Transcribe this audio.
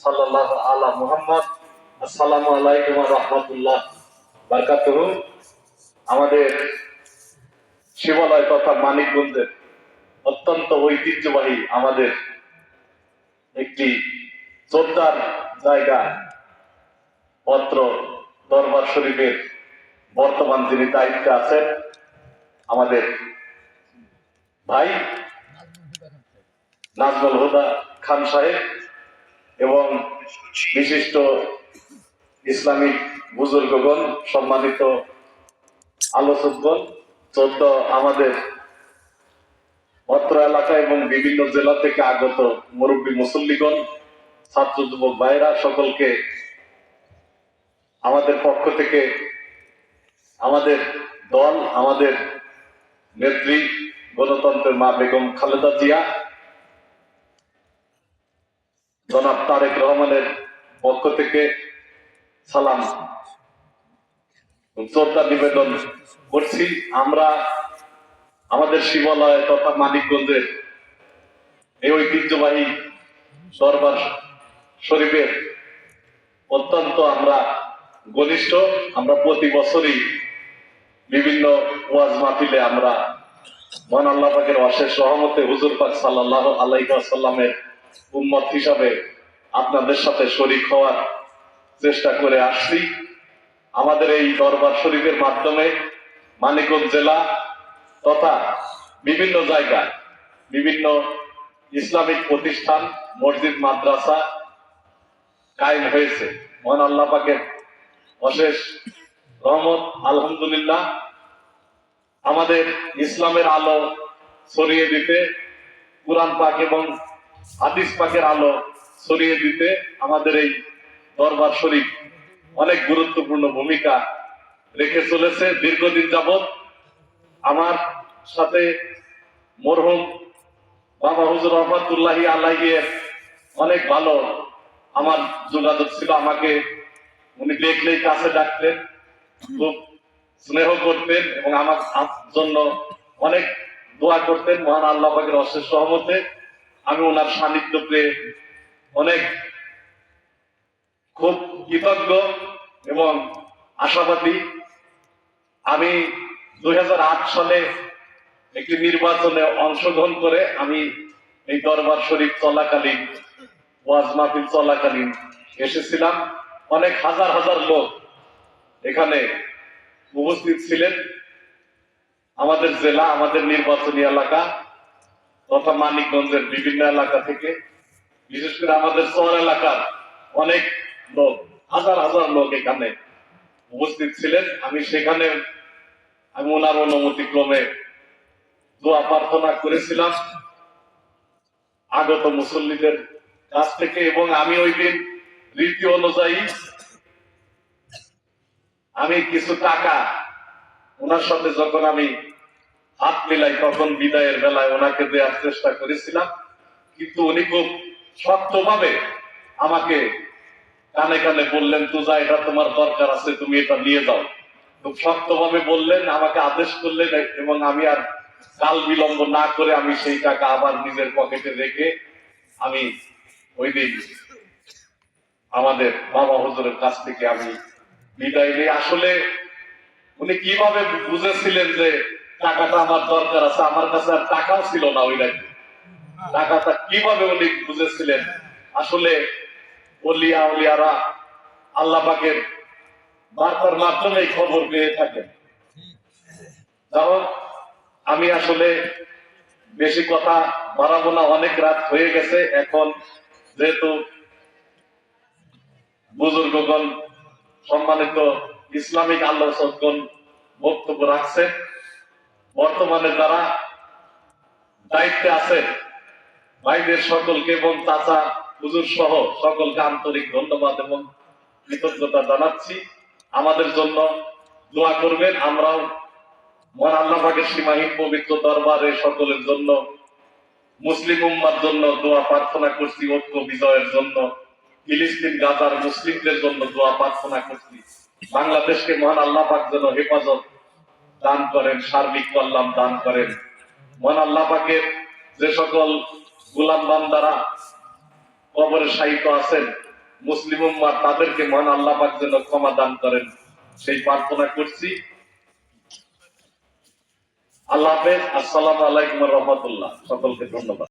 সাল্লাল্লাহ আলা আমাদের শিবালয় তথা মানিকগঞ্জের অত্যন্ত ঐতিহ্যবাহী আমাদের একটি জোরদার জায়গা, পত্র দরবার শরীফের বর্তমান যিনি দায়িত্বে আছেন, আমাদের ভাই নাজমুল হুদা খান সাহেব এবং বিশিষ্ট ইসলামিক বুজুর্গগণ, সম্মানিত আলোচকগণ, চোদ্দ আমাদের অত্র এলাকা এবং বিভিন্ন জেলা থেকে আগত মুরব্বী মুসল্লিগণ, ছাত্র যুবক ভাইরা সকলকে আমাদের পক্ষ থেকে আমাদের দল, আমাদের নেত্রী গণতন্ত্রের মা বেগম খালেদা জিয়া জনাব তারেক রহমানের পক্ষ থেকে সালাম। শ্রদ্ধা নিবেদন করছি। আমরা আমাদের শিবালয় তথা মানিকগঞ্জের এই ঐতিহ্যবাহী দরবার শরীফের অত্যন্ত আমরা ঘনিষ্ঠ। আমরা প্রতি বছরই বিভিন্ন ওয়াজ মাহফিলে আমরা মহান আল্লাহ পাকের অশেষ সহমতে হুজুর পাক সাল্লাহ আলাইসাল্লামের উম্মত হিসাবে আপনাদের সাথে শরিক হওয়ার চেষ্টা করে আসছি। আমাদের এই দরবার শরীফের মাধ্যমে মানিকগঞ্জ জেলা তথা বিভিন্ন জায়গায় বিভিন্ন ইসলামিক প্রতিষ্ঠান, মসজিদ, মাদ্রাসা কায়েম হয়েছে। মহান আল্লাহ পাকের অশেষ রহমত, আলহামদুলিল্লাহ। আমাদের ইসলামের আলো ছড়িয়ে দিতে, কোরআন পাক এবং হাদিস পাকের আলো ছড়িয়ে দিতে আমাদের এই দরবার শরীফ অনেক গুরুত্বপূর্ণ ভূমিকা রেখে চলেছে। দীর্ঘদিন যাবৎ আমার সাথে মরহুম বাবা হুজুর রহমতুল্লাহি আল্লাহিয়ের অনেক ভালো আমার যোগাযোগ ছিল, আমাকে উনি দেখলেই কাছে ডাকতেন, খুব স্নেহ করতেন এবং আমার জন্য অনেক দোয়া করতেন। মহান আল্লাহ পাকের অশেষ সহমতে আমি ওনার সান্নিধ্য পেয়ে অনেক খুব কৃতজ্ঞ এবং আশাবাদী। আমি দুই হাজার আট সালে একটি নির্বাচনে অংশগ্রহণ করে আমি এই দরবার শরীফ চলাকালীন, ওয়াজ মাহফিল চলাকালীন এসেছিলাম। অনেক হাজার হাজার লোক এখানে উপস্থিত ছিলেন। আমাদের জেলা, আমাদের নির্বাচনী এলাকা তথা মানিকগঞ্জের বিভিন্ন এলাকা থেকে বিশেষ করে আমাদের শহর এলাকার অনেক লোক, হাজার হাজার লোক এখানে উপস্থিত ছিলেন। আমি সেখানে আমি ওনার অনুমতি ক্রমে দোয়া প্রার্থনা করেছিলাম। আগত মুসল্লিদের কাছ থেকে এবং আমি ওই দিন রীতি অনুযায়ী আমি কিছু টাকা ওনার সাথে যখন আমি হাত মিলাই তখন বিদায়ের বেলায় ওনাকে দেওয়ার চেষ্টা করেছিলাম। কিন্তু উনি খুব শক্তভাবে আমাকে কানে কানে বললেন তুজা এটা তোমার দরকার আছে, তুমি এটা নিয়ে যাও। খুব শক্তভাবে বললেন, আমাকে আদেশ করলেন এবং আমি আর কাল বিলম্ব না করে আমি সেই টাকা আবার নিজের পকেটে রেখে আমি ওই দিন আমাদের বাবা হুজুরের কাছ থেকে আমি বিদায় নিই। আসলে উনি কীভাবে বুঝেছিলেন যে টাকাটা আমার দরকার আছে, আমার কাছে আর টাকাও ছিল না ওই রাতে। টাকাটা কীভাবে উনি বুঝেছিলেন? আসলে অলিয়া উলিয়ারা আল্লাহ পাকের বার্তার মাধ্যমে খবর পেয়ে থাকেন হোক, আমি আসলে বেশি কথা বাড়াবো না অনেক রাত হয়ে গেছে। এখন যেহেতু বুজুর্গগণ সম্মানিত ইসলামিক আলোচকগণ বক্তব্য রাখছেন বর্তমানে যারা দায়িত্বে আছেন ভাইদের সকলকে এবং চাচা, হুজুর সহ সকলকে আন্তরিক ধন্যবাদ এবং কৃতজ্ঞতা জানাচ্ছি। আমাদের জন্য দোয়া করবেন, আমরাও মহান আল্লাহ সীমাহীন পবিত্র দরবারে সকলের জন্য, মুসলিম উম্মার জন্য দোয়া প্রার্থনা করছি, ঐক্য বিজয়ের জন্য। ফিলিস্তিন, গাজার মুসলিমদের জন্য দোয়া প্রার্থনা করছি। বাংলাদেশকে মহান আল্লাহ পাক যেন হেফাজত দান করেন, সার্বিক কল্যাণ দান করেন। মহান আল্লাহ পাকের যে সকল গুলাম বান্দারা কবরে সাহিত্য আছেন। মুসলিম উম্মা তাদেরকে মহান আল্লাহ জন্য ক্ষমা দান করেন। সেই প্রার্থনা করছি। আল্লাহ হাফেজ। আসসালাম আলাইকুম রহমতুল্লাহ। সকলকে ধন্যবাদ।